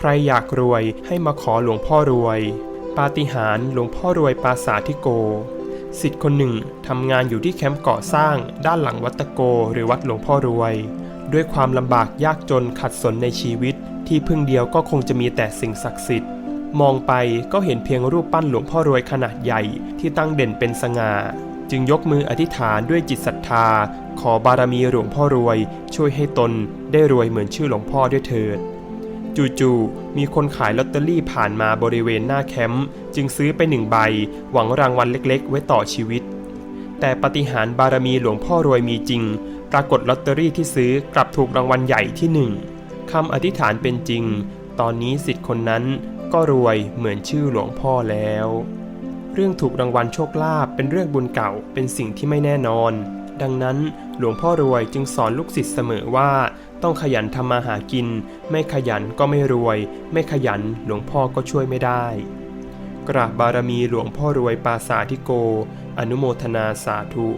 ใครอยากรวยให้มาขอหลวงพ่อรวย ปาฏิหาริย์หลวงพ่อรวยปราสาททิโกสิทธิ์คนหนึ่งทำงานอยู่ที่แคมป์ก่อสร้าง ด้านหลังวัดตะโก หรือวัดหลวงพ่อรวย ด้วยความลำบากยากจนขัดสนในชีวิต ที่พึ่งเดียวก็คงจะมีแต่สิ่งศักดิ์สิทธิ์ มองไปก็เห็นเพียงรูปปั้นหลวงพ่อรวยขนาดใหญ่ที่ตั้งเด่นเป็นสง่าจึงยกมืออธิษฐานด้วยจิตศรัทธา ขอบารมีหลวงพ่อรวย ช่วยให้ตนได้รวยเหมือนชื่อหลวงพ่อด้วยเถิด จู่ๆมีคนขายลอตเตอรี่ผ่านมาบริเวณหน้าแคมป์จึงซื้อไปหนึ่งใบ หวังรางวัลเล็กๆ ไว้ต่อชีวิต แต่ปฏิหารบารมีหลวงพ่อรวยมีจริง ปรากฏลอตเตอรี่ที่ซื้อกลับถูกรางวัลใหญ่ที่หนึ่งคำอธิษฐานเป็นจริง ตอนนี้สิทธิ์คนนั้นก็รวยเหมือนชื่อหลวงพ่อแล้ว เรื่องถูกรางวัลโชคลาภเป็นเรื่องบุญเก่าเป็นสิ่งที่ไม่แน่นอน ดังนั้นหลวงพ่อรวยจึงสอนลูกศิษย์เสมอว่า ต้องขยันทำมาหากิน ไม่ขยันก็ไม่รวย ไม่ขยันหลวงพ่อก็ช่วยไม่ได้ กราบบารมีหลวงพ่อรวยปราสาทธิโก อนุโมทนาสาธุ